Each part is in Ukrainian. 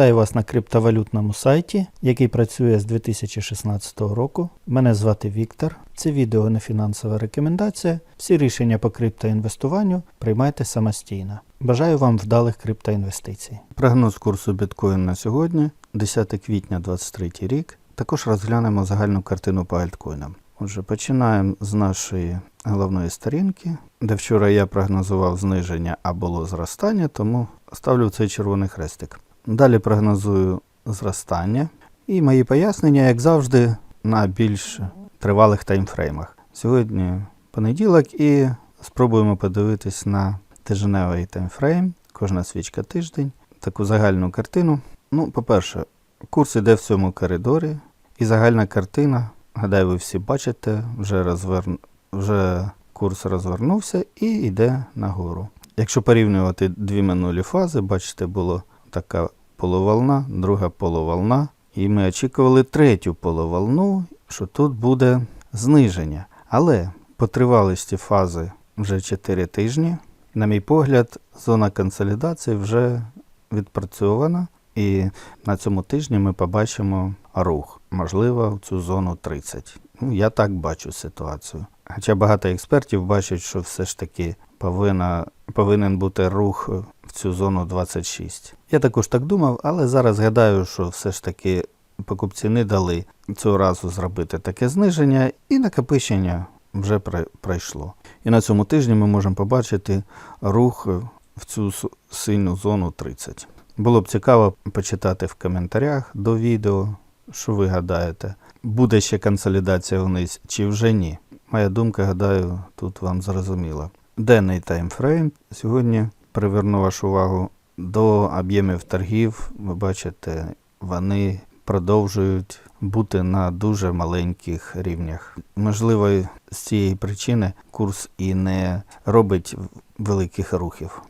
Вітаю вас на криптовалютному сайті, який працює з 2016 року. Мене звати Віктор. Це відео не фінансова рекомендація. Всі рішення по криптоінвестуванню приймайте самостійно. Бажаю вам вдалих криптоінвестицій. Прогноз курсу біткоін на сьогодні, 10 квітня 2023 рік. Також розглянемо загальну картину по альткоїнам. Отже, починаємо з нашої головної сторінки, де вчора я прогнозував зниження, а було зростання, тому ставлю цей червоний хрестик. Далі прогнозую зростання. І мої пояснення, як завжди, на більш тривалих таймфреймах. Сьогодні понеділок і спробуємо подивитись на тижневий таймфрейм, кожна свічка тиждень, таку загальну картину. Ну, по-перше, курс іде в цьому коридорі, і загальна картина, гадаю, ви всі бачите, вже, розверн... вже курс розвернувся і йде нагору. Якщо порівнювати дві минулі фази, бачите, була така полуволна, друга полуволна, і ми очікували третю полуволну, що тут буде зниження. Але по тривалості фази вже 4 тижні. На мій погляд, зона консолідації вже відпрацьована, і на цьому тижні ми побачимо рух, можливо, в цю зону 30. Ну, я так бачу ситуацію. Хоча багато експертів бачать, що все ж таки повинна, повинен бути рух в цю зону 26. Я також так думав, але зараз гадаю, що все ж таки покупці не дали цього разу зробити таке зниження, і накопичення вже пройшло. І на цьому тижні ми можемо побачити рух в цю с- синю зону 30. Було б цікаво почитати в коментарях до відео, що ви гадаєте, буде ще консолідація вниз чи вже ні. Моя думка, гадаю, тут вам зрозуміла. Денний таймфрейм. Сьогодні приверну вашу увагу до об'ємів торгів. Ви бачите, вони продовжують бути на дуже маленьких рівнях. Можливо, з цієї причини курс і не робить великих рухів.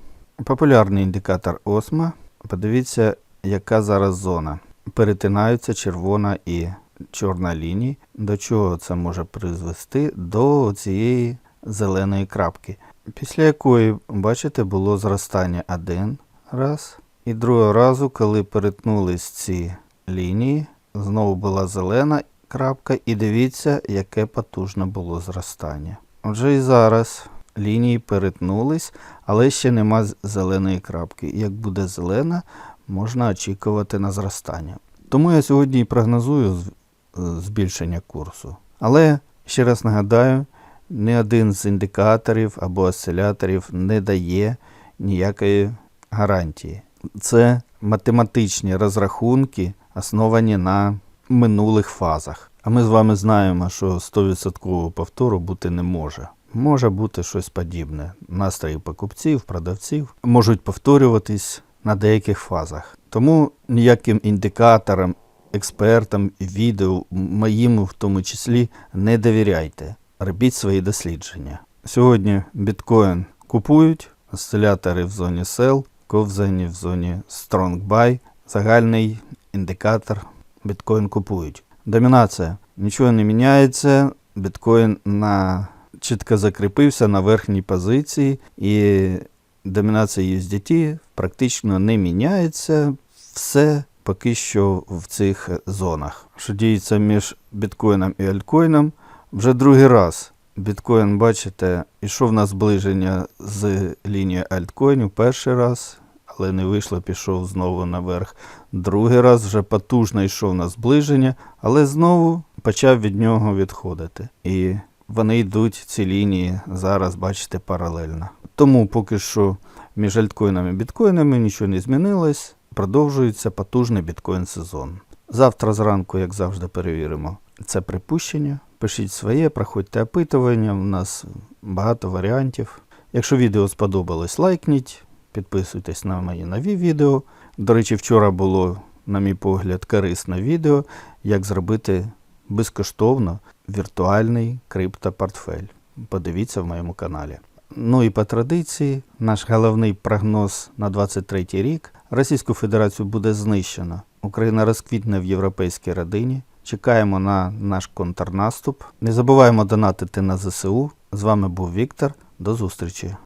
Популярний індикатор ОСМА. Подивіться, яка зараз зона. Перетинаються червона і чорна лінії. До чого це може призвести? До цієї зеленої крапки, після якої, бачите, було зростання один раз. І другого разу, коли перетнулись ці лінії, знову була зелена крапка, і дивіться, яке потужне було зростання. Отже, і зараз лінії перетнулись, але ще нема зеленої крапки. Як буде зелена, можна очікувати на зростання. Тому я сьогодні і прогнозую е, збільшення курсу. Але ще раз нагадаю, ні один з індикаторів або осциляторів не дає ніякої гарантії. Це математичні розрахунки, основані на минулих фазах. А ми з вами знаємо, що 100% повтору бути не може. Може бути щось подібне. Настрої покупців, продавців можуть повторюватись на деяких фазах. Тому ніяким індикаторам, експертам, відео, моїм в тому числі, не довіряйте. Робіть свої дослідження. Сьогодні біткоін купують, осцилятори в зоні sell, ковзані в зоні strong buy, загальний індикатор біткоін купують. Домінація. Нічого не міняється. Біткоін на чітко закріпився на верхній позиції, і домінація USDT практично не міняється. Все поки що в цих зонах. Що діється між біткоїном і альткоїном, вже другий раз. Біткоін, бачите, ішов на зближення з лінії альткоїнів перший раз, але не вийшло, пішов знову наверх. Другий раз вже потужно йшов на зближення, але знову почав від нього відходити. І вони йдуть ці лінії зараз, бачите, паралельно. Тому поки що між альткоїнами і біткоїнами нічого не змінилось. Продовжується потужний біткоін сезон. Завтра зранку, як завжди, перевіримо це припущення. Пишіть своє, проходьте опитування. У нас багато варіантів. Якщо відео сподобалось, лайкніть, підписуйтесь на мої нові відео. До речі, вчора було, на мій погляд, корисне відео, як зробити безкоштовно віртуальний криптопортфель. Подивіться в моєму каналі. Ну і по традиції, наш головний прогноз на 23 рік. Російську Федерацію буде знищено. Україна розквітне в європейській родині. Чекаємо на наш контрнаступ. Не забуваємо донатити на ЗСУ. З вами був Віктор. До зустрічі.